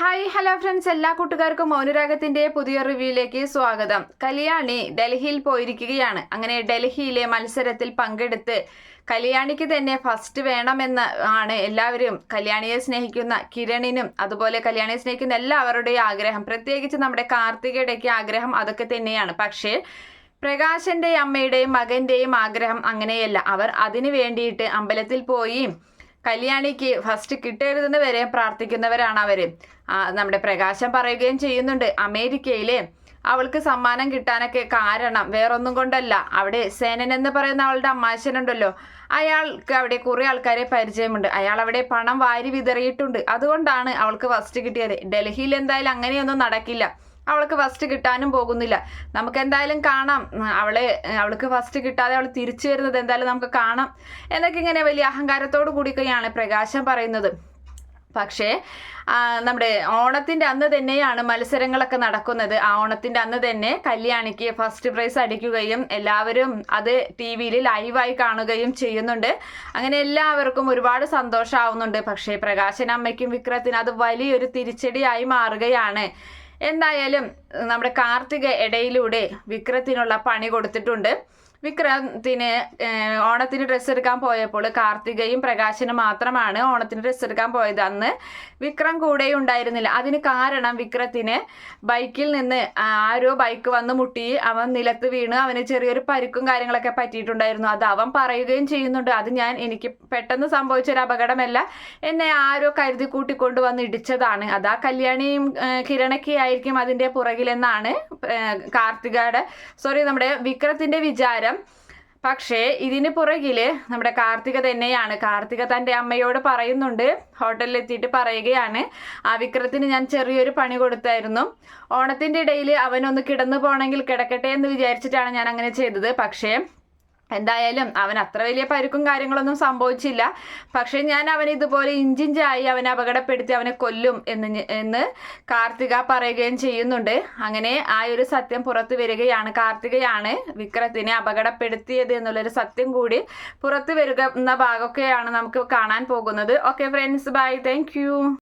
Hi hello friends. എല്ലാ കൂട്ടുകാർക്കും മൗനരാഗത്തിന്റെ പുതിയ റിവ്യൂയിലേക്ക് സ്വാഗതം. കല്യാണി ഡൽഹിയിൽ പോയിരിക്കുകയാണ്. അങ്ങനെ ഡൽഹിയിലെ മത്സരത്തിൽ പങ്കെടുത്ത് കല്യാണിക്ക് തന്നെ ഫസ്റ്റ് വേണമെന്ന് ആണ് എല്ലാവരും കല്യാണിയെ സ്നേഹിക്കുന്ന കിരണിനും അതുപോലെ കല്യാണിയെ സ്നേഹിക്കുന്ന എല്ലാവരുടെയും ആഗ്രഹം. പ്രത്യേകിച്ച് നമ്മുടെ കാർത്തികയുടെയൊക്കെ ആഗ്രഹം അതൊക്കെ തന്നെയാണ്. പക്ഷേ പ്രകാശന്റെ അമ്മയുടെയും മകന്റെയും ആഗ്രഹം അങ്ങനെയല്ല. അവർ അതിനു വേണ്ടിയിട്ട് അമ്പലത്തിൽ പോയി കല്യാണിക്ക് ഫസ്റ്റ് കിട്ടരുതെന്ന് വരെ പ്രാർത്ഥിക്കുന്നവരാണ് അവർ നമ്മുടെ പ്രകാശം പറയുകയും ചെയ്യുന്നുണ്ട്. അമേരിക്കയിലെ അവൾക്ക് സമ്മാനം കിട്ടാനൊക്കെ കാരണം വേറൊന്നും കൊണ്ടല്ല. അവിടെ സേനൻ എന്ന് പറയുന്ന അവളുടെ അമ്മാശനുണ്ടല്ലോ അയാൾക്ക് അവിടെ കുറെ ആൾക്കാരെ പരിചയമുണ്ട്. അയാൾ അവിടെ പണം വാരി വിതറിയിട്ടുണ്ട്. അതുകൊണ്ടാണ് അവൾക്ക് ഫസ്റ്റ് കിട്ടിയത്. ഡൽഹിയിൽ എന്തായാലും അങ്ങനെയൊന്നും നടക്കില്ല. അവൾക്ക് ഫസ്റ്റ് കിട്ടാനും പോകുന്നില്ല. നമുക്ക് എന്തായാലും കാണാം. അവളെ അവൾക്ക് ഫസ്റ്റ് കിട്ടാതെ അവൾ തിരിച്ചു വരുന്നത് എന്തായാലും നമുക്ക് കാണാം. എന്നൊക്കെ ഇങ്ങനെ വലിയ അഹങ്കാരത്തോടു കൂടിയൊക്കെയാണ് പ്രകാശം പറയുന്നത്. പക്ഷേ നമ്മുടെ ഓണത്തിന്റെ അന്ന് തന്നെയാണ് മത്സരങ്ങളൊക്കെ നടക്കുന്നത്. ആ ഓണത്തിന്റെ അന്ന് തന്നെ കല്യാണിക്ക് ഫസ്റ്റ് പ്രൈസ് അടിക്കുകയും എല്ലാവരും അത് ടി വിയിൽ ലൈവായി കാണുകയും ചെയ്യുന്നുണ്ട്. അങ്ങനെ എല്ലാവർക്കും ഒരുപാട് സന്തോഷമാവുന്നുണ്ട് പക്ഷേ പ്രകാശൻ അമ്മയ്ക്കും വിക്രത്തിന് അത് വലിയൊരു തിരിച്ചടിയായി മാറുകയാണ്. എന്തായാലും നമ്മുടെ കാർത്തിക ഇടയിലൂടെ വിക്രത്തിനുള്ള പണി കൊടുത്തിട്ടുണ്ട്. വിക്രത്തിന് ഓണത്തിന് ഡ്രസ്സ് എടുക്കാൻ പോയപ്പോൾ കാർത്തികയും പ്രകാശനും മാത്രമാണ് ഓണത്തിന് ഡ്രസ്സ് എടുക്കാൻ പോയത്. അന്ന് വിക്രം കൂടെ ഉണ്ടായിരുന്നില്ല. അതിന് കാരണം വിക്രത്തിന് ബൈക്കിൽ നിന്ന് ആരോ ബൈക്ക് വന്ന് മുട്ടി അവൻ നിലത്ത് വീണ് അവന് ചെറിയൊരു പരുക്കും കാര്യങ്ങളൊക്കെ പറ്റിയിട്ടുണ്ടായിരുന്നു. അത് അവൻ പറയുകയും ചെയ്യുന്നുണ്ട്. അത് ഞാൻ എനിക്ക് പെട്ടെന്ന് സംഭവിച്ചൊരു അപകടമല്ല. എന്നെ ആരോ കരുതി കൂട്ടിക്കൊണ്ട് വന്ന് ഇടിച്ചതാണ്. അത് ആ കല്യാണിയും കിരണക്കി ആയിരിക്കും അതിന്റെ പുറകിലെന്നാണ് കാർത്തികയുടെ സോറി നമ്മുടെ വിക്രത്തിന്റെ വിചാരം. പക്ഷേ ഇതിന് പുറകിൽ നമ്മുടെ കാർത്തിക തന്നെയാണ്. കാർത്തിക തന്റെ അമ്മയോട് പറയുന്നുണ്ട്. ഹോട്ടലിൽ എത്തിയിട്ട് പറയുകയാണ്. ആ വിക്രത്തിന് ഞാൻ ചെറിയൊരു പണി കൊടുത്തായിരുന്നു. ഓണത്തിന്റെ ഇടയിൽ അവനൊന്ന് കിടന്നു പോകണമെങ്കിൽ കിടക്കട്ടെ എന്ന് വിചാരിച്ചിട്ടാണ് ഞാൻ അങ്ങനെ ചെയ്തത്. പക്ഷേ എന്തായാലും അവൻ അത്ര വലിയ പരുക്കും കാര്യങ്ങളൊന്നും സംഭവിച്ചില്ല. പക്ഷെ ഞാൻ അവൻ ഇതുപോലെ ഇഞ്ചിഞ്ചായി അവനെ അപകടപ്പെടുത്തി അവനെ കൊല്ലും എന്ന് എന്ന് കാർത്തിക പറയുകയും ചെയ്യുന്നുണ്ട്. അങ്ങനെ ആ ഒരു സത്യം പുറത്തു വരികയാണ്. കാർത്തികയാണ് വിക്രത്തിനെ അപകടപ്പെടുത്തിയത് എന്നുള്ളൊരു സത്യം കൂടി പുറത്തു വരിക എന്ന ഭാഗമൊക്കെയാണ് നമുക്ക് കാണാൻ പോകുന്നത്. Okay friends bye thank